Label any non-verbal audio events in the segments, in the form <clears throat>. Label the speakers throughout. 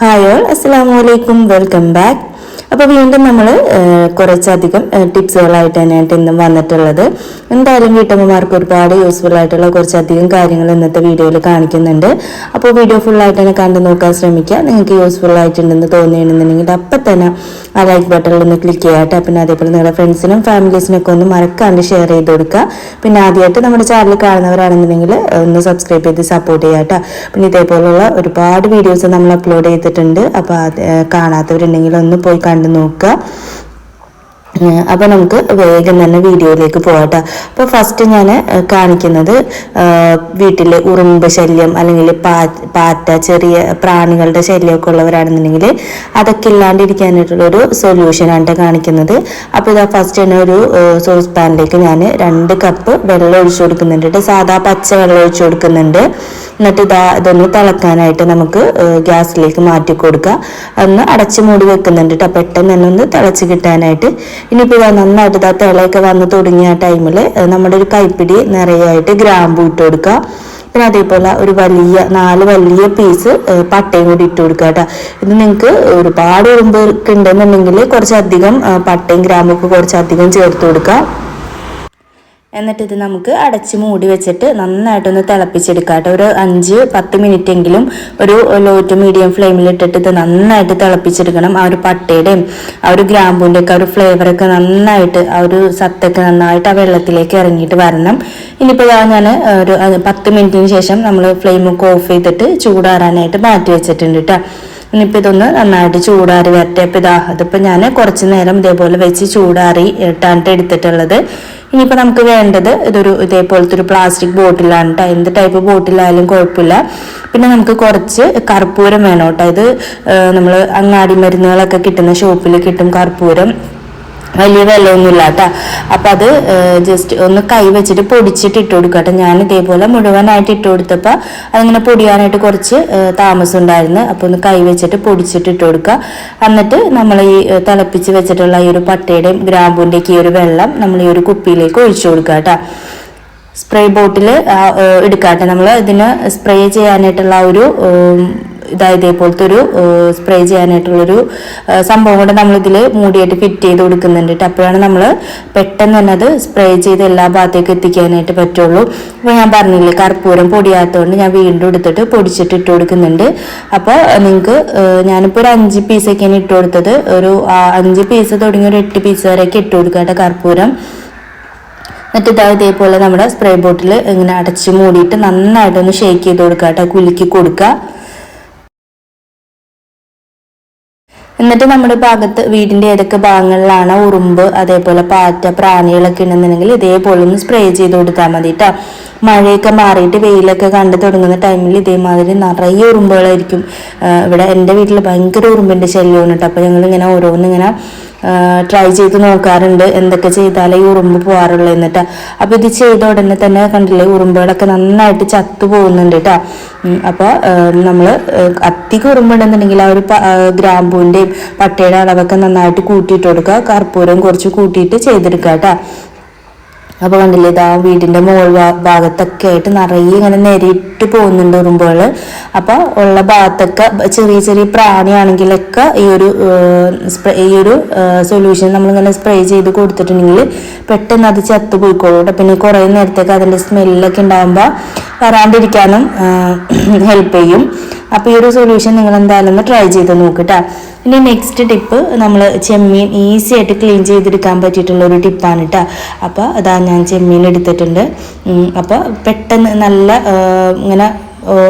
Speaker 1: Hi all അസ്സാം അലൈക്കും welcome back അപ്പോൾ വീണ്ടും നമ്മൾ കുറച്ചധികം ടിപ്സുകളായിട്ട് തന്നെയായിട്ട് ഇന്നും വന്നിട്ടുള്ളത്. എന്തായാലും വീട്ടമ്മമാർക്ക് ഒരുപാട് യൂസ്ഫുൾ ആയിട്ടുള്ള കുറച്ചധികം കാര്യങ്ങൾ ഇന്നത്തെ വീഡിയോയിൽ കാണിക്കുന്നുണ്ട്. അപ്പോൾ വീഡിയോ ഫുള്ളായിട്ട് തന്നെ കണ്ടു നോക്കാൻ ശ്രമിക്കുക. നിങ്ങൾക്ക് യൂസ്ഫുൾ ആയിട്ടുണ്ടെന്ന് തോന്നിയിട്ടുണ്ടെന്നുണ്ടെങ്കിൽ അപ്പം തന്നെ ആ ലൈക്ക് ബട്ടണിൽ ഒന്ന് ക്ലിക്ക് ചെയ്യാട്ടെ പിന്നെ അതേപോലെ നിങ്ങളുടെ ഫ്രണ്ട്സിനും ഫാമിലീസിനും ഒക്കെ ഒന്ന് മറക്കാണ്ട് ഷെയർ ചെയ്ത് കൊടുക്കുക പിന്നെ ആദ്യമായിട്ട് നമ്മുടെ ചാനൽ കാണുന്നവരാണെന്നുണ്ടെങ്കിൽ ഒന്ന് സബ്സ്ക്രൈബ് ചെയ്ത് സപ്പോർട്ട് ചെയ്യാട്ടോ പിന്നെ ഇതേപോലുള്ള ഒരുപാട് വീഡിയോസ് നമ്മൾ അപ്ലോഡ് ചെയ്തിട്ടുണ്ട്. അപ്പോൾ കാണാത്തവരുണ്ടെങ്കിൽ ഒന്ന് പോയി കണ്ടു നോക്കുക. അപ്പോൾ നമുക്ക് വേഗം തന്നെ വീഡിയോയിലേക്ക് പോകട്ടെ അപ്പോൾ ഫസ്റ്റ് ഞാൻ കാണിക്കുന്നത് വീട്ടിലെ ഉറുമ്പ് ശല്യം അല്ലെങ്കിൽ പാറ്റ ചെറിയ പ്രാണികളുടെ ശല്യമൊക്കെ ഉള്ളവരാണെന്നുണ്ടെങ്കിൽ അതൊക്കെ ഇല്ലാണ്ടിരിക്കാനായിട്ടുള്ളൊരു സൊല്യൂഷനാണ് കാണിക്കുന്നത്. അപ്പോൾ ഇതാ ഫസ്റ്റ് തന്നെ ഒരു സോസ് പാനിലേക്ക് ഞാൻ രണ്ട് കപ്പ് വെള്ളം ഒഴിച്ചു കൊടുക്കുന്നുണ്ട്. സാധാ പച്ച വെള്ളം ഒഴിച്ചു കൊടുക്കുന്നുണ്ട്. എന്നിട്ട് ഇതാ ഇതൊന്ന് തിളക്കാനായിട്ട് നമുക്ക് ഗ്യാസിലേക്ക് മാറ്റി കൊടുക്കുക ഒന്ന് അടച്ചു മൂടി വെക്കുന്നുണ്ട് കേട്ടോ പെട്ടെന്ന് തന്നെ ഒന്ന് തിളച്ച് കിട്ടാനായിട്ട് ഇനിയിപ്പോൾ ഇതാ നന്നായിട്ട് ഇതാ തിളയൊക്കെ വന്ന് തുടങ്ങിയ ടൈമിൽ നമ്മുടെ ഒരു കൈപ്പിടി നിറയായിട്ട് ഗ്രാമ്പൂ ഇട്ട് കൊടുക്കുക. പിന്നെ അതേപോലെ ഒരു വലിയ നാല് വലിയ പീസ് പട്ടയും കൂടി ഇട്ട് കൊടുക്കുക കേട്ടോ. ഇത് നിങ്ങൾക്ക് ഒരുപാട് ഉറുമ്പ് ഉണ്ടെന്നുണ്ടെങ്കിൽ കുറച്ചധികം പട്ടയും ഗ്രാമ്പൊക്കെ കുറച്ചധികം ചേർത്ത് കൊടുക്കുക. എന്നിട്ട് ഇത് നമുക്ക് അടച്ച് മൂടി വെച്ചിട്ട് നന്നായിട്ടൊന്ന് തിളപ്പിച്ചെടുക്കാം കേട്ടോ ഒരു അഞ്ച് പത്ത് മിനിറ്റ് എങ്കിലും ഒരു ലോ ടു മീഡിയം ഫ്ലെയിമിൽ ഇട്ടിട്ട് ഇത് നന്നായിട്ട് തിളപ്പിച്ചെടുക്കണം. ആ ഒരു പട്ടയുടെയും ആ ഒരു ഗ്രാമ്പൂന്റെ ഒക്കെ ഒരു ഫ്ലേവറൊക്കെ നന്നായിട്ട് ആ ഒരു സത്തൊക്കെ നന്നായിട്ട് ആ വെള്ളത്തിലേക്ക് ഇറങ്ങിയിട്ട് വരണം. ഇനിയിപ്പോൾ ഞാൻ ഒരു പത്ത് മിനിറ്റിന് ശേഷം നമ്മൾ ഫ്ലെയിമൊക്കെ ഓഫ് ചെയ്തിട്ട് ചൂടാറാനായിട്ട് മാറ്റി വെച്ചിട്ടുണ്ട് കേട്ടോ ഇനിയിപ്പോൾ ഇതൊന്ന് നന്നായിട്ട് ചൂടാറി വരട്ടെ. അപ്പോൾ ഇതാ അതിപ്പോൾ ഞാൻ കുറച്ച് നേരം ഇതേപോലെ വെച്ച് ചൂടാറി ഇട്ടാണ് എടുത്തിട്ടുള്ളത്. ഇനിയിപ്പോൾ നമുക്ക് വേണ്ടത് ഇതൊരു ഇതേപോലത്തെ ഒരു പ്ലാസ്റ്റിക് ബോട്ടിലാണ് കേട്ടോ എന്ത് ടൈപ്പ് ബോട്ടിലായാലും കുഴപ്പമില്ല. പിന്നെ നമുക്ക് കുറച്ച് കർപ്പൂരം വേണം കേട്ടോ ഇത് നമ്മൾ അങ്ങാടി മരുന്നുകളൊക്കെ കിട്ടുന്ന ഷോപ്പിൽ കിട്ടും കർപ്പൂരം. വലിയ വിലയൊന്നുമില്ല അപ്പം അത് ജസ്റ്റ് ഒന്ന് കൈ വെച്ചിട്ട് പൊടിച്ചിട്ട് ഇട്ട് കൊടുക്കുക കേട്ടോ ഞാൻ ഇതേപോലെ മുഴുവനായിട്ട് ഇട്ട് കൊടുത്തപ്പോൾ അതിങ്ങനെ പൊടിയാനായിട്ട് കുറച്ച് താമസം ഉണ്ടായിരുന്നു. അപ്പോൾ ഒന്ന് കൈ വെച്ചിട്ട് പൊടിച്ചിട്ട് ഇട്ട് കൊടുക്കുക. എന്നിട്ട് നമ്മൾ ഈ തിളപ്പിച്ച് വെച്ചിട്ടുള്ള ഈ ഒരു പട്ടയുടെയും ഗ്രാമ്പൂന്റെയൊക്കെ ഈ ഒരു വെള്ളം നമ്മൾ ഈ ഒരു കുപ്പിയിലേക്ക് ഒഴിച്ചു കൊടുക്കുക കേട്ടോ. സ്പ്രേ ബോട്ടിൽ എടുക്കാട്ടെ നമ്മൾ ഇതിന് സ്പ്രേ ചെയ്യാനായിട്ടുള്ള ഒരു ഇതാ ഇതേപോലത്തെ ഒരു സ്പ്രേ ചെയ്യാനായിട്ടുള്ളൊരു സംഭവം കൊണ്ട് നമ്മളിതിൽ മൂടിയായിട്ട് ഫിറ്റ് ചെയ്ത് കൊടുക്കുന്നുണ്ട് കേട്ടോ അപ്പോഴാണ് നമ്മൾ പെട്ടെന്ന് തന്നെ അത് സ്പ്രേ ചെയ്ത് എല്ലാ ഭാഗത്തേക്ക് എത്തിക്കാനായിട്ട് പറ്റുള്ളൂ. അപ്പോൾ ഞാൻ പറഞ്ഞില്ലേ കർപ്പൂരം പൊടിയാത്തതുകൊണ്ട് ഞാൻ വീണ്ടും എടുത്തിട്ട് പൊടിച്ചിട്ട് ഇട്ട് കൊടുക്കുന്നുണ്ട്. അപ്പോൾ നിങ്ങൾക്ക് ഞാനിപ്പോൾ ഒരു അഞ്ച് പീസൊക്കെയാണ് ഇട്ട് കൊടുത്തത്. ഒരു അഞ്ച് പീസ് തുടങ്ങി ഒരു എട്ട് പീസ് വരെയൊക്കെ ഇട്ട് കൊടുക്കാം കേട്ടോ കർപ്പൂരം. എന്നിട്ട് ഇതാ ഇതേപോലെ നമ്മുടെ സ്പ്രേ ബോട്ടിൽ ഇങ്ങനെ അടച്ച് മൂടിയിട്ട് നന്നായിട്ടൊന്ന് ഷേക്ക് ചെയ്ത് കൊടുക്കുക കേട്ടോ കുലുക്കി കൊടുക്കുക. എന്നിട്ട് നമ്മുടെ ഭാഗത്ത് വീടിന്റെ ഏതൊക്കെ ഭാഗങ്ങളിലാണ് ഉറുമ്പ് അതേപോലെ പാറ്റ പ്രാണികളൊക്കെ ഉണ്ടെന്നുണ്ടെങ്കിൽ ഇതേപോലെ ഒന്ന് സ്പ്രേ ചെയ്ത് കൊടുത്താൽ മതി കേട്ടോ മഴയൊക്കെ മാറിയിട്ട് വെയിലൊക്കെ കണ്ടു തുടങ്ങുന്ന ടൈമിൽ ഇതേമാതിരി നിറയെ ഉറുമ്പുകളായിരിക്കും. ഇവിടെ എന്റെ വീട്ടിൽ ഭയങ്കര ഉറുമ്പിന്റെ ശല്യമാണ് കേട്ടോ അപ്പോൾ ഞങ്ങൾ ഇങ്ങനെ ഓരോന്നിങ്ങനെ ട്രൈ ചെയ്ത് നോക്കാറുണ്ട്. എന്തൊക്കെ ചെയ്താലേ ഈ ഉറുമ്പ് പോകാറുള്ളൂ എന്നിട്ട്. അപ്പോൾ ഇത് ചെയ്ത ഉടനെ തന്നെ കണ്ടില്ലേ ഉറുമ്പുകളൊക്കെ നന്നായിട്ട് ചത്തു പോകുന്നുണ്ട് കേട്ടോ അപ്പോൾ നമ്മൾ അധികം ഉറുമ്പുണ്ടെന്നുണ്ടെങ്കിൽ ആ ഒരു ഗ്രാമ്പൂവിന്റെയും പട്ടയുടെ അളവൊക്കെ നന്നായിട്ട് കൂട്ടിയിട്ട് കൊടുക്കുക. കർപ്പൂരം കുറച്ച് കൂട്ടിയിട്ട് ചെയ്തെടുക്കുക കേട്ടോ അപ്പോൾ കണ്ടില്ലേ ഇതാ വീടിന്റെ മുകൾ ഭാ- ഭാഗത്തൊക്കെ ആയിട്ട് നിറയെ ഇങ്ങനെ നേരിട്ട് പോകുന്നുണ്ട് ഉറുമ്പുകൾ അപ്പോൾ ഉള്ള ഭാഗത്തൊക്കെ ചെറിയ ചെറിയ പ്രാണിയാണെങ്കിലൊക്കെ ഈ ഒരു സ്പ്രേ ഈ ഒരു സൊല്യൂഷൻ നമ്മൾ ഇങ്ങനെ സ്പ്രേ ചെയ്ത് കൊടുത്തിട്ടുണ്ടെങ്കിൽ പെട്ടെന്ന് അത് ചത്തു പോയിക്കോളൂ കേട്ടോ. പിന്നെ കുറേ നേരത്തേക്ക് അതിന്റെ സ്മെല്ലൊക്കെ ഉണ്ടാകുമ്പോൾ വരാണ്ടിരിക്കാനും ഹെൽപ്പ് <clears throat> ചെയ്യും. അപ്പോൾ ഈ ഒരു സൊല്യൂഷൻ നിങ്ങൾ എന്തായാലും ഒന്ന് ട്രൈ ചെയ്ത് നോക്കട്ടോ ഇനി നെക്സ്റ്റ് ടിപ്പ് നമ്മൾ ചെമ്മീൻ ഈസി ആയിട്ട് ക്ലീൻ ചെയ്തെടുക്കാൻ പറ്റിയിട്ടുള്ള ഒരു ടിപ്പാണ് കേട്ടോ അപ്പോൾ അതാ ഞാൻ ചെമ്മീൻ എടുത്തിട്ടുണ്ട്. അപ്പോൾ പെട്ടെന്ന് നല്ല ഇങ്ങനെ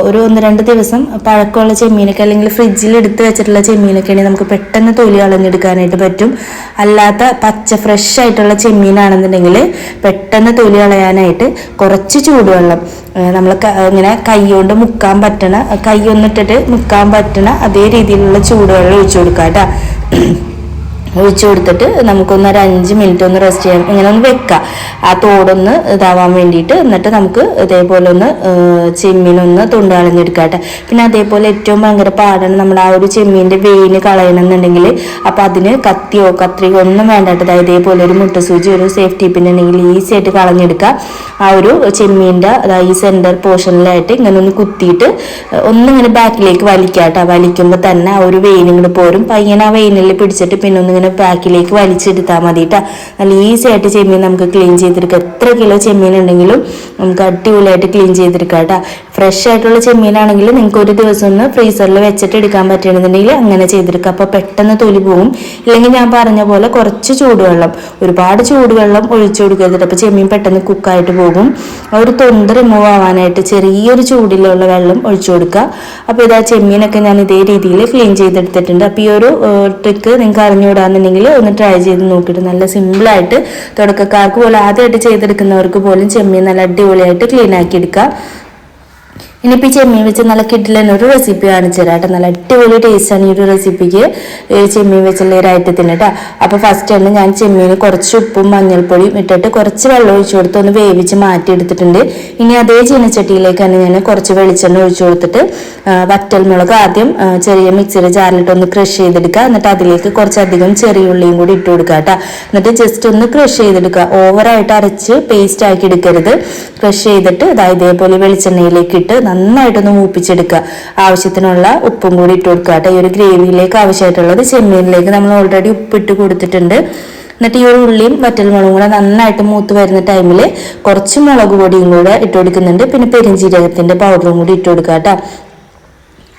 Speaker 1: ഒരു ഒന്ന് രണ്ട് ദിവസം പഴക്കമുള്ള ചെമ്മീനൊക്കെ അല്ലെങ്കിൽ ഫ്രിഡ്ജിൽ എടുത്ത് വെച്ചിട്ടുള്ള ചെമ്മീനൊക്കെ ആണെങ്കിൽ നമുക്ക് പെട്ടെന്ന് തൊലി കളഞ്ഞെടുക്കാനായിട്ട് പറ്റും. അല്ലാത്ത പച്ച ഫ്രഷ് ആയിട്ടുള്ള ചെമ്മീനാണെന്നുണ്ടെങ്കിൽ പെട്ടെന്ന് തൊലി കളയാനായിട്ട് കുറച്ച് ചൂടുവെള്ളം നമ്മൾ ഇങ്ങനെ കൈ കൊണ്ട് മുക്കാൻ പറ്റണ കൈ ഒന്നിട്ടിട്ട് മുക്കാൻ പറ്റണ അതേ രീതിയിലുള്ള ചൂടുവെള്ളം ഒഴിച്ചു കൊടുക്കാം കേട്ടോ ഒഴിച്ചു കൊടുത്തിട്ട് നമുക്കൊന്ന് ഒരു അഞ്ച് മിനിറ്റ് ഒന്ന് റെസ്റ്റ് ചെയ്യാം ഇങ്ങനെ ഒന്ന് വെക്കുക ആ തോടൊന്ന് ഇതാവാൻ വേണ്ടിയിട്ട് എന്നിട്ട് നമുക്ക് ഇതേപോലെ ഒന്ന് ചെമ്മീനൊന്ന് തൊണ്ട് കളഞ്ഞെടുക്കാട്ടെ പിന്നെ അതേപോലെ ഏറ്റവും ഭയങ്കര പാടാണ് നമ്മൾ ആ ഒരു ചെമ്മീന്റെ വെയിന് കളയണമെന്നുണ്ടെങ്കിൽ അപ്പോൾ അതിന് കത്തിയോ കത്രിയോ ഒന്നും വേണ്ടാട്ട് ദാ ഇതേപോലെ ഒരു മുട്ടസൂചി ഒരു സേഫ്റ്റി പിൻ ഉണ്ടെങ്കിൽ ഈസി ആയിട്ട് കളഞ്ഞെടുക്കുക. ആ ഒരു ചെമ്മീന്റെ അതായത് ഈ സെന്റർ പോർഷനിലായിട്ട് ഇങ്ങനെ ഒന്ന് കുത്തിയിട്ട് ഒന്നിങ്ങനെ ബാക്കിലേക്ക് വലിക്കാട്ടോ വലിക്കുമ്പോൾ തന്നെ ആ ഒരു വെയിൻ ഇങ്ങോട്ട് പോരും. പയ്യനെ ആ വെയിനിൽ പിടിച്ചിട്ട് പിന്നെ ഒന്നിങ്ങനെ ബാക്കിലേക്ക് വലിച്ചെടുത്താൽ മതി കേട്ടോ നല്ല ഈസി ആയിട്ട് ചെമ്മീൻ നമുക്ക് ക്ലീൻ ചെയ്തെടുക്കാം. എത്ര കിലോ ചെമ്മീൻ ഉണ്ടെങ്കിലും നമുക്ക് അടിപൊളിയായിട്ട് ക്ലീൻ ചെയ്തെടുക്കാം കേട്ടോ. ഫ്രഷ് ആയിട്ടുള്ള ചെമ്മീനാണെങ്കിൽ നിങ്ങൾക്ക് ഒരു ദിവസം ഒന്ന് ഫ്രീസറിൽ വെച്ചിട്ട് എടുക്കാൻ പറ്റുകയാണെന്നുണ്ടെങ്കിൽ അങ്ങനെ ചെയ്തെടുക്കാം. അപ്പോൾ പെട്ടെന്ന് തൊലി പോകും ഇല്ലെങ്കിൽ ഞാൻ പറഞ്ഞ പോലെ കുറച്ച് ചൂടുവെള്ളം ഒരുപാട് ചൂടുവെള്ളം ഒഴിച്ചു കൊടുക്കരുത് അപ്പോൾ ചെമ്മീൻ പെട്ടെന്ന് കുക്കായിട്ട് പോകും. ആ ഒരു തൊണ്ട് റിമൂവ് ആവാനായിട്ട് ചെറിയൊരു ചൂടിലുള്ള വെള്ളം ഒഴിച്ചു കൊടുക്കുക. അപ്പോൾ ഇതാ ചെമ്മീനൊക്കെ ഞാൻ ഇതേ രീതിയിൽ ക്ലീൻ ചെയ്തെടുത്തിട്ടുണ്ട്. അപ്പോൾ ഈ ഒരു ട്രിക്ക് നിങ്ങൾക്ക് അറിഞ്ഞുകൂടാന്നുണ്ടെങ്കിൽ ഒന്ന് ട്രൈ ചെയ്ത് നോക്കിയിട്ട് നല്ല സിമ്പിളായിട്ട് തുടക്കക്കാർക്ക് പോലും ആദ്യമായിട്ട് ചെയ്തെടുക്കുന്നവർക്ക് പോലും ചെമ്മീൻ നല്ല അടിപൊളിയായിട്ട് ക്ലീൻ ആക്കി എടുക്കാം ഇനിയിപ്പോൾ ഈ ചെമ്മീൻ വെച്ച് നല്ല കിഡിലൻ ഒരു റെസിപ്പി കാണിച്ചു തരാം കേട്ടോ. നല്ല അടിപൊളി ടേസ്റ്റാണ് ഈ ഒരു റെസിപ്പിക്ക് ചെമ്മീൻ വെച്ചുള്ള ഒരു ഐറ്റത്തിന് കേട്ടോ. അപ്പോൾ ഫസ്റ്റ് തന്നെ ഞാൻ ചെമ്മീന് കുറച്ച് ഉപ്പും മഞ്ഞൾപ്പൊടിയും ഇട്ടിട്ട് കുറച്ച് വെള്ളം ഒഴിച്ചു കൊടുത്ത് ഒന്ന് വേവിച്ച് മാറ്റി എടുത്തിട്ടുണ്ട് ഇനി അതേ ചീനച്ചട്ടിയിലേക്ക് തന്നെ ഞാൻ കുറച്ച് വെളിച്ചെണ്ണ ഒഴിച്ചു കൊടുത്തിട്ട് വറ്റൽമുളക് ആദ്യം ചെറിയ മിക്സിയുടെ ജാറിലിട്ട് ഒന്ന് ക്രഷ് ചെയ്തെടുക്കുക. എന്നിട്ട് അതിലേക്ക് കുറച്ചധികം ചെറിയ ഉള്ളിയും കൂടി ഇട്ട് കൊടുക്കുക കേട്ടോ. എന്നിട്ട് ജസ്റ്റ് ഒന്ന് ക്രഷ് ചെയ്തെടുക്കുക. ഓവറായിട്ട് അരച്ച് പേസ്റ്റ് ആക്കി എടുക്കരുത്. ക്രഷ് ചെയ്തിട്ട് അതായത് ഇതേപോലെ വെളിച്ചെണ്ണയിലേക്ക് ഇട്ട് നന്നായിട്ടൊന്ന് മൂപ്പിച്ചെടുക്കുക. ആവശ്യത്തിനുള്ള ഉപ്പും കൂടി ഇട്ട് കൊടുക്കുക കേട്ടോ. ഈ ഒരു ഗ്രേവിയിലേക്ക് ആവശ്യമായിട്ടുള്ളത് ചെമ്മീനിലേക്ക് നമ്മൾ ഓൾറെഡി ഉപ്പിട്ട് കൊടുത്തിട്ടുണ്ട്. എന്നിട്ട് ഈ ഒരു ഉള്ളിയും വറ്റൽമുളകും കൂടെ നന്നായിട്ട് മൂത്ത് വരുന്ന ടൈമിൽ കുറച്ച് മുളക് പൊടിയും കൂടെ ഇട്ട് കൊടുക്കുന്നുണ്ട്. പിന്നെ പെരിഞ്ജീരകത്തിന്റെ പൗഡറും കൂടി ഇട്ട് കൊടുക്കുക കേട്ടോ.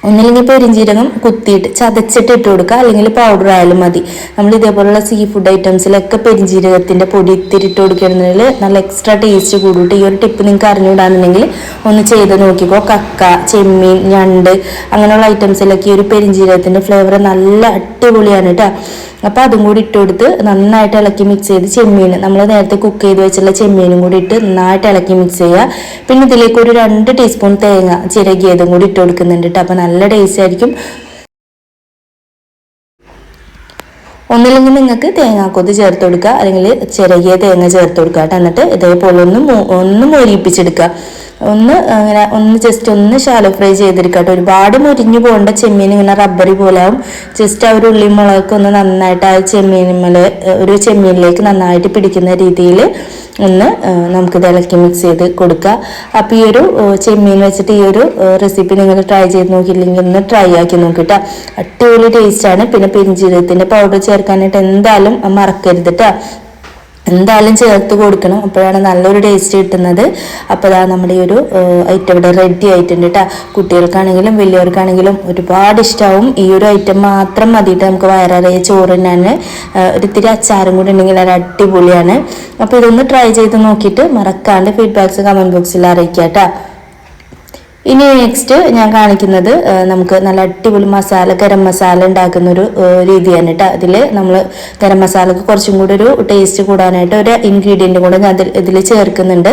Speaker 1: ഒന്നില്ലെങ്കിൽ പെരിഞ്ചീരകം കുത്തിയിട്ട് ചതച്ചിട്ട് ഇട്ട് കൊടുക്കുക. അല്ലെങ്കിൽ പൗഡർ ആയാലും മതി. നമ്മൾ ഇതേപോലുള്ള സീ ഫുഡ് ഐറ്റംസിലൊക്കെ പെരിഞ്ചീരകത്തിന്റെ പൊടി ഇത്തിരി ഇട്ട് കൊടുക്കുകയാണെന്നുണ്ടെങ്കിൽ നല്ല എക്സ്ട്രാ ടേസ്റ്റ് കൂടിയിട്ട് ഈ ഒരു ടിപ്പ് നിങ്ങൾക്ക് അറിഞ്ഞുകൂടാന്നുണ്ടെങ്കിൽ ഒന്ന് ചെയ്ത് നോക്കിക്കോ. കക്ക ചെമ്മീൻ ഞണ്ട് അങ്ങനെയുള്ള ഐറ്റംസിലൊക്കെ ഈ ഒരു പെരിഞ്ചീരകത്തിന്റെ ഫ്ലേവർ നല്ല അടിപൊളിയാണ് കേട്ടോ. അപ്പോൾ അതും കൂടി ഇട്ട് കൊടുത്ത് നന്നായിട്ട് ഇളക്കി മിക്സ് ചെയ്ത് ചെമ്മീൻ. നമ്മൾ നേരത്തെ കുക്ക് ചെയ്ത് വെച്ചുള്ള ചെമ്മീനും കൂടി ഇട്ട് നന്നായിട്ട് ഇളക്കി മിക്സ് ചെയ്യുക. പിന്നെ ഇതിലേക്ക് ഒരു രണ്ട് ടീസ്പൂൺ തേങ്ങ ചിരകിയതും കൂടി ഇട്ട് കൊടുക്കുന്നുണ്ട് കേട്ടോ അപ്പോൾ നല്ല ടേസ്റ്റ് ആയിരിക്കും. ഒന്നില്ലെങ്കിൽ നിങ്ങൾക്ക് തേങ്ങാക്കൊത്ത് ചേർത്ത് കൊടുക്കുക. അല്ലെങ്കിൽ ചിരകിയ തേങ്ങ ചേർത്ത് കൊടുക്കുക കേട്ടോ എന്നിട്ട് ഇതേപോലെ ഒന്ന് ഒന്ന് മൊരിയിപ്പിച്ചെടുക്കുക. ഒന്ന് അങ്ങനെ ഒന്ന് ജസ്റ്റ് ഒന്ന് ഷാലോ ഫ്രൈ ചെയ്തിരിക്കട്ടെ ഒരുപാട് മുരിഞ്ഞു പോകേണ്ട ചെമ്മീൻ ഇങ്ങനെ റബ്ബറി പോലെ ആവും. ജസ്റ്റ് ആ ഒരു ഉള്ളി മുളക് ഒന്ന് നന്നായിട്ട് ആ ചെമ്മീനിന്മേൽ ഒരു ചെമ്മീനിലേക്ക് നന്നായിട്ട് പിടിക്കുന്ന രീതിയിൽ ഒന്ന് നമുക്ക് ഇളക്കി മിക്സ് ചെയ്ത് കൊടുക്കുക. അപ്പോൾ ഈ ഒരു ചെമ്മീൻ വെച്ചിട്ട് ഈ ഒരു റെസിപ്പി നിങ്ങൾ ട്രൈ ചെയ്ത് നോക്കിയില്ലെങ്കിൽ ഒന്ന് ട്രൈ ആക്കി നോക്കിട്ടോ അടിപൊളി ടേസ്റ്റാണ് പിന്നെ പെരിഞ്ജീരകത്തിന്റെ പൗഡർ ചേർക്കാനായിട്ട് എന്തായാലും മറക്കരുത് കേട്ടോ എന്തായാലും ചേർത്ത് കൊടുക്കണം. അപ്പോഴാണ് നല്ലൊരു ടേസ്റ്റ് കിട്ടുന്നത്. അപ്പോൾ അതാ നമ്മുടെ ഈ ഒരു ഐറ്റം ഇവിടെ റെഡി ആയിട്ടുണ്ട് കേട്ടോ കുട്ടികൾക്കാണെങ്കിലും വലിയവർക്കാണെങ്കിലും ഒരുപാട് ഇഷ്ടമാവും ഈ ഒരു ഐറ്റം മാത്രം മതിയിട്ട് നമുക്ക് വയററിയ ചോറ് തന്നെയാണ്. ഒരു ഇത്തിരി അച്ചാറും കൂടി ഉണ്ടെങ്കിൽ അത് അടിപൊളിയാണ്. അപ്പോൾ ഇതൊന്ന് ട്രൈ ചെയ്ത് നോക്കിയിട്ട് മറക്കാണ്ട് ഫീഡ്ബാക്സ് കമന്റ് ബോക്സിൽ അറിയിക്കാം കേട്ടോ ഇനി നെക്സ്റ്റ് ഞാൻ കാണിക്കുന്നത് നമുക്ക് നല്ല അടിപൊളി മസാല ഗരം മസാല ഉണ്ടാക്കുന്ന ഒരു രീതിയാണ് കേട്ടോ അതിൽ നമ്മൾ ഗരം മസാലക്ക് കുറച്ചും കൂടി ഒരു ടേസ്റ്റ് കൂടാനായിട്ട് ഒരു ഇൻഗ്രീഡിയന്റ് കൂടെ ഞാൻ ഇതിൽ ചേർക്കുന്നുണ്ട്.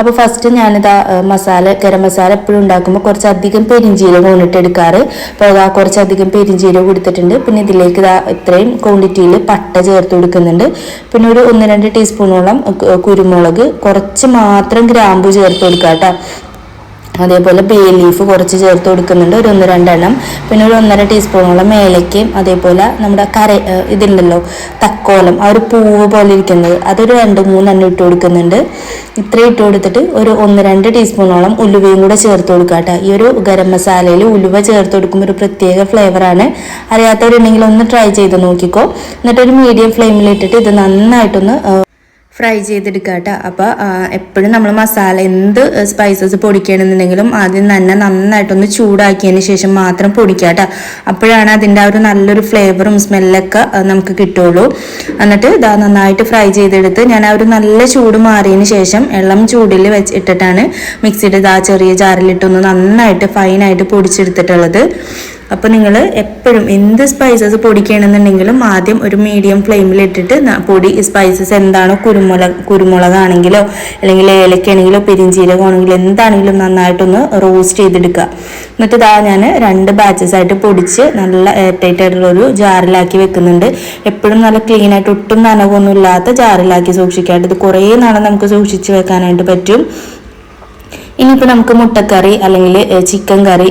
Speaker 1: അപ്പോൾ ഫസ്റ്റ് ഞാനിതാ മസാല ഗരം മസാല എപ്പോഴും ഉണ്ടാക്കുമ്പോൾ കുറച്ചധികം പെരിഞ്ചീരകം കൊണ്ടിട്ട് എടുക്കാറ്. അപ്പോൾ ആ കുറച്ചധികം പെരിഞ്ചീരകം കൊടുത്തിട്ടുണ്ട്. പിന്നെ ഇതിലേക്ക് ഇതാ ഇത്രയും ക്വാണ്ടിറ്റിയിൽ പട്ട ചേർത്ത് കൊടുക്കുന്നുണ്ട്. പിന്നെ ഒരു ഒന്ന് രണ്ട് ടീസ്പൂണോളം കുരുമുളക് കുറച്ച് മാത്രം ഗ്രാമ്പു ചേർത്ത് കൊടുക്കുക കേട്ടോ അതേപോലെ ബേ ലീഫ് കുറച്ച് ചേർത്ത് കൊടുക്കുന്നുണ്ട്. ഒരു ഒന്ന് രണ്ടെണ്ണം. പിന്നെ ഒരു ഒന്നര ടീസ്പൂണോളം ഏലക്കയും അതേപോലെ നമ്മുടെ കര ഇതുണ്ടല്ലോ തക്കോലം ആ ഒരു പൂവ് പോലെ ഇരിക്കുന്നത്. അതൊരു രണ്ട് മൂന്നെണ്ണം ഇട്ട് കൊടുക്കുന്നുണ്ട്. ഇത്രയും ഇട്ട് കൊടുത്തിട്ട് ഒരു ഒന്ന് രണ്ട് ടീസ്പൂണോളം ഉലുവയും കൂടെ ചേർത്ത് കൊടുക്കുക കേട്ടോ. ഈ ഒരു ഗരം മസാലയിൽ ഉലുവ ചേർത്ത് കൊടുക്കുമ്പോൾ ഒരു പ്രത്യേക ഫ്ലേവറാണ് അറിയാത്തവരുണ്ടെങ്കിൽ ഒന്ന് ട്രൈ ചെയ്ത് നോക്കിക്കോ. എന്നിട്ട് ഒരു മീഡിയം ഫ്ലെയിമിൽ ഇട്ടിട്ട് ഇത് നന്നായിട്ടൊന്ന് ഫ്രൈ ചെയ്തെടുക്കുക കേട്ടോ അപ്പോൾ എപ്പോഴും നമ്മൾ മസാല എന്ത് സ്പൈസസ് പൊടിക്കണമെന്നുണ്ടെങ്കിലും ആദ്യം തന്നെ നന്നായിട്ടൊന്ന് ചൂടാക്കിയതിന് ശേഷം മാത്രം പൊടിക്കുക കേട്ടോ അപ്പോഴാണ് അതിന്റെ ആ ഒരു നല്ലൊരു ഫ്ലേവറും സ്മെല്ലൊക്കെ നമുക്ക് കിട്ടുള്ളൂ. എന്നിട്ട് ഇതാ നന്നായിട്ട് ഫ്രൈ ചെയ്തെടുത്ത് ഞാൻ ആ ഒരു നല്ല ചൂട് മാറിയതിന് ശേഷം ഇളം ചൂടിൽ വെച്ച് ഇട്ടിട്ടാണ് മിക്സിയുടെ ഇതാ ചെറിയ ജാറിലിട്ടൊന്ന് നന്നായിട്ട് ഫൈനായിട്ട് പൊടിച്ചെടുത്തിട്ടുള്ളത്. അപ്പോൾ നിങ്ങൾ എപ്പോഴും എന്ത് സ്പൈസസ് പൊടിക്കണമെന്നുണ്ടെങ്കിലും ആദ്യം ഒരു മീഡിയം ഫ്ലെയിമിൽ ഇട്ടിട്ട് പൊടി സ്പൈസസ് എന്താണോ കുരുമുളക് കുരുമുളകാണെങ്കിലോ അല്ലെങ്കിൽ ഏലക്കാണെങ്കിലോ പെരിഞ്ചീരകമാണെങ്കിലോ എന്താണെങ്കിലും നന്നായിട്ടൊന്ന് റോസ്റ്റ് ചെയ്തെടുക്കുക. എന്നിട്ട് ഇതാ ഞാൻ രണ്ട് ബാച്ചസ് ആയിട്ട് പൊടിച്ച് നല്ല എയർ ടൈറ്റ് ആയിട്ടുള്ള ഒരു ജാറിലാക്കി വെക്കുന്നുണ്ട്. എപ്പോഴും നല്ല ക്ലീൻ ആയിട്ട് ഒട്ടും നനവൊന്നും ഇല്ലാത്ത ജാറിലാക്കി സൂക്ഷിക്കാനായിട്ട് ഇത് കുറേ നാളെ നമുക്ക് സൂക്ഷിച്ച് വെക്കാനായിട്ട് പറ്റും. ഇനിയിപ്പോൾ നമുക്ക് മുട്ടക്കറി അല്ലെങ്കിൽ ചിക്കൻ കറി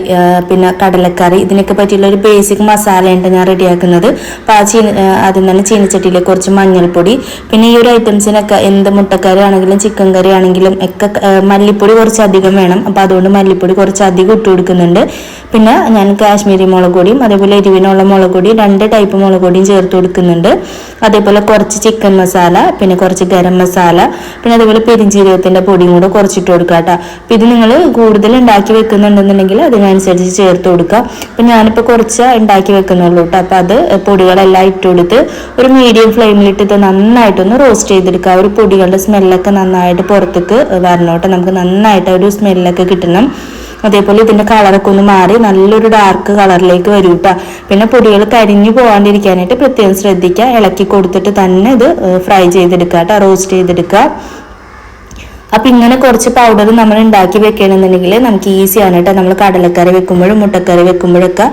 Speaker 1: പിന്നെ കടലക്കറി ഇതിനൊക്കെ പറ്റിയുള്ള ഒരു ബേസിക് മസാലയുണ്ട് ഞാൻ റെഡിയാക്കുന്നത്. അപ്പോൾ ആ ചീന ആദ്യം തന്നെ ചീനച്ചട്ടിയിൽ കുറച്ച് മഞ്ഞൾപ്പൊടി പിന്നെ ഈ ഒരു ഐറ്റംസിനൊക്കെ എന്ത് മുട്ടക്കറി ആണെങ്കിലും ചിക്കൻ കറി ആണെങ്കിലും ഒക്കെ മല്ലിപ്പൊടി കുറച്ച് അധികം വേണം. അപ്പോൾ അതുകൊണ്ട് മല്ലിപ്പൊടി കുറച്ച് അധികം ഇട്ട് കൊടുക്കുന്നുണ്ട്. പിന്നെ ഞാൻ കാശ്മീരി മുളക് പൊടിയും അതേപോലെ എരിവിനുള്ള മുളക് പൊടി രണ്ട് ടൈപ്പ് മുളക് പൊടിയും ചേർത്ത് കൊടുക്കുന്നുണ്ട്. അതേപോലെ കുറച്ച് ചിക്കൻ മസാല പിന്നെ കുറച്ച് ഗരം മസാല പിന്നെ അതേപോലെ പെരിഞ്ചീരകത്തിന്റെ പൊടിയും കൂടെ കുറച്ചിട്ട് കൊടുക്കാം കേട്ടോ ഇത് നിങ്ങൾ കൂടുതൽ ഉണ്ടാക്കി വെക്കുന്നുണ്ടെന്നുണ്ടെങ്കിൽ അതിനനുസരിച്ച് ചേർത്ത് കൊടുക്കുക. അപ്പം ഞാനിപ്പോൾ കുറച്ച് ഉണ്ടാക്കി വെക്കുന്നുള്ളൂ കേട്ടോ അപ്പം അത് പൊടികളെല്ലാം ഇട്ട് കൊടുത്ത് ഒരു മീഡിയം ഫ്ലെയിമിലിട്ട് ഇത് നന്നായിട്ടൊന്ന് റോസ്റ്റ് ചെയ്തെടുക്കുക. ഒരു പൊടികളുടെ സ്മെല്ലൊക്കെ നന്നായിട്ട് പുറത്തേക്ക് വരണോട്ടെ നമുക്ക് നന്നായിട്ട് ഒരു സ്മെല്ലൊക്കെ കിട്ടണം. അതേപോലെ ഇതിന്റെ കളറൊക്കെ ഒന്ന് മാറി നല്ലൊരു ഡാർക്ക് കളറിലേക്ക് വരും കേട്ടോ പിന്നെ പൊടികൾ കരിഞ്ഞു പോകാണ്ടിരിക്കാനായിട്ട് പ്രത്യേകം ശ്രദ്ധിക്കുക. ഇളക്കി കൊടുത്തിട്ട് തന്നെ ഇത് ഫ്രൈ ചെയ്തെടുക്കുക കേട്ടോ റോസ്റ്റ് ചെയ്തെടുക്കുക. അപ്പൊ ഇങ്ങനെ കുറച്ച് പൗഡർ നമ്മൾ ഉണ്ടാക്കി വെക്കണമെന്നുണ്ടെങ്കിൽ നമുക്ക് ഈസിയാണ് കേട്ടോ. നമ്മൾ കടലക്കറി വെക്കുമ്പോഴും മുട്ടക്കറി വെക്കുമ്പോഴൊക്കെ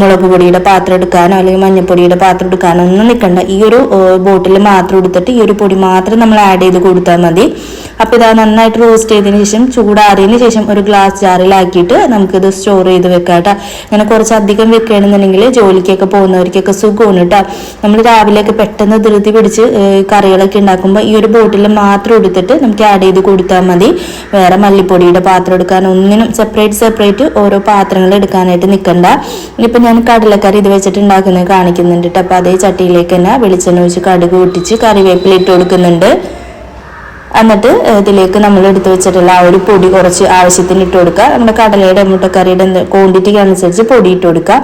Speaker 1: മുളക് പൊടിയുടെ പാത്രം എടുക്കാനോ അല്ലെങ്കിൽ മഞ്ഞപ്പൊടിയുടെ പാത്രം എടുക്കാനോ ഒന്നും നിൽക്കണ്ട. ഈ ഒരു ബോട്ടിൽ മാത്രം എടുത്തിട്ട് ഈ ഒരു പൊടി മാത്രം നമ്മൾ ആഡ് ചെയ്ത് കൊടുത്താൽ മതി. അപ്പോൾ ഇതാ നന്നായിട്ട് റോസ്റ്റ് ചെയ്തതിന് ശേഷം ചൂടാറിയതിന് ശേഷം ഒരു ഗ്ലാസ് ജാറിലാക്കിയിട്ട് നമുക്കിത് സ്റ്റോർ ചെയ്ത് വെക്കാം കേട്ടോ. ഇങ്ങനെ കുറച്ച് അധികം വെക്കുകയാണെന്നുണ്ടെങ്കിൽ ജോലിക്കൊക്കെ പോകുന്നവർക്കൊക്കെ സുഖമാണ് കേട്ടോ. നമ്മൾ രാവിലെയൊക്കെ പെട്ടെന്ന് ധൃതി പിടിച്ച് കറികളൊക്കെ ഉണ്ടാക്കുമ്പോൾ ഈ ഒരു ബോട്ടിൽ മാത്രം എടുത്തിട്ട് നമുക്ക് ആഡ് ചെയ്ത് കൊടുത്താൽ മതി. വേറെ മല്ലിപ്പൊടിയുടെ പാത്രം എടുക്കാൻ ഒന്നിനും സെപ്പറേറ്റ് സെപ്പറേറ്റ് ഓരോ പാത്രങ്ങൾ എടുക്കാനായിട്ട് നിൽക്കണ്ട ഇപ്പം ഞാൻ കടലക്കറി ഇത് വെച്ചിട്ട് ഉണ്ടാക്കുന്നത് കാണിക്കുന്നുണ്ട് കേട്ടോ അതേ ചട്ടിയിലേക്ക് തന്നെ വെളിച്ചെണ്ണ ഒഴിച്ച് കടുക് പൊട്ടിച്ച് കറിവേപ്പില ഇട്ട് കൊടുക്കുന്നുണ്ട്. എന്നിട്ട് ഇതിലേക്ക് നമ്മൾ എടുത്തു വെച്ചിട്ടുള്ള ആ ഒരു പൊടി കുറച്ച് ആവശ്യത്തിന് ഇട്ട് കൊടുക്കുക. നമ്മുടെ കടലയുടെ മുട്ടക്കറിയുടെ ക്വാണ്ടിറ്റിക്ക് അനുസരിച്ച് പൊടി ഇട്ട് കൊടുക്കുക.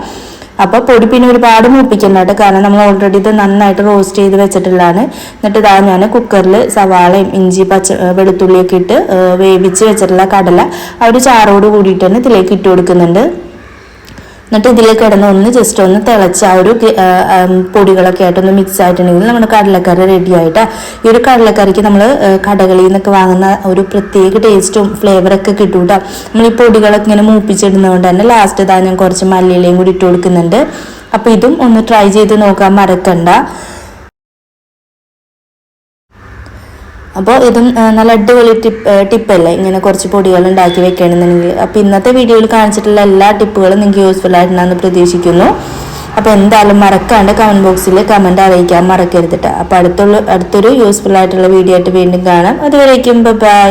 Speaker 1: അപ്പൊ പൊടി പിന്നെ ഒരുപാട് മൂപ്പിക്കണ്ട കേട്ടോ കാരണം നമ്മൾ ഓൾറെഡി ഇത് നന്നായിട്ട് റോസ്റ്റ് ചെയ്ത് വെച്ചിട്ടുള്ളതാണ്. എന്നിട്ട് ഇതാ ഞാൻ കുക്കറിൽ സവാളയും ഇഞ്ചി പച്ച വെളുത്തുള്ളിയൊക്കെ ഇട്ട് വേവിച്ച് വെച്ചിട്ടുള്ള കടല ആ ഒരു ചാറോട് കൂടിയിട്ട് തന്നെ ഇതിലേക്ക് ഇട്ട് കൊടുക്കുന്നുണ്ട്. എന്നിട്ട് ഇതിലേക്ക് കിടന്ന് ഒന്ന് ജസ്റ്റ് ഒന്ന് തിളച്ച് ആ ഒരു പൊടികളൊക്കെ ആയിട്ടൊന്ന് മിക്സ് ആയിട്ടുണ്ടെങ്കിൽ നമ്മുടെ കടലക്കറി റെഡി ആയിട്ട് ഈ ഒരു കടലക്കറിക്ക് നമ്മൾ കടകളിൽ നിന്നൊക്കെ വാങ്ങുന്ന ഒരു പ്രത്യേക ടേസ്റ്റും ഫ്ലേവറൊക്കെ കിട്ടും കേട്ടോ നമ്മൾ ഈ പൊടികളൊക്കെ ഇങ്ങനെ മൂപ്പിച്ചിടുന്നതുകൊണ്ട് തന്നെ ലാസ്റ്റ് ഇതാ ഞാൻ കുറച്ച് മല്ലിയിലയും കൂടി ഇട്ട് കൊടുക്കുന്നുണ്ട്. അപ്പോൾ ഇതും ഒന്ന് ട്രൈ ചെയ്ത് നോക്കാൻ മറക്കണ്ട. അപ്പോൾ ഇതും നല്ല അടിപൊളി ടിപ്പ് ടിപ്പല്ലേ? ഇങ്ങനെ കുറച്ച് പൊടികൾ ഉണ്ടാക്കി വെക്കണമെന്നുണ്ടെങ്കിൽ. അപ്പോൾ ഇന്നത്തെ വീഡിയോയിൽ കാണിച്ചിട്ടുള്ള എല്ലാ ടിപ്പുകളും നിങ്ങൾക്ക് യൂസ്ഫുൾ ആയിട്ടുണ്ടെന്ന് പ്രതീക്ഷിക്കുന്നു. അപ്പോൾ എന്തായാലും മറക്കാണ്ട് കമന്റ് ബോക്സിൽ കമന്റ് അറിയിക്കാൻ മറക്കരുതിട്ട് അപ്പോൾ അടുത്തുള്ള അടുത്തൊരു യൂസ്ഫുൾ ആയിട്ടുള്ള വീഡിയോ ആയിട്ട് വീണ്ടും കാണാം. അതുവരേക്കും ബൈ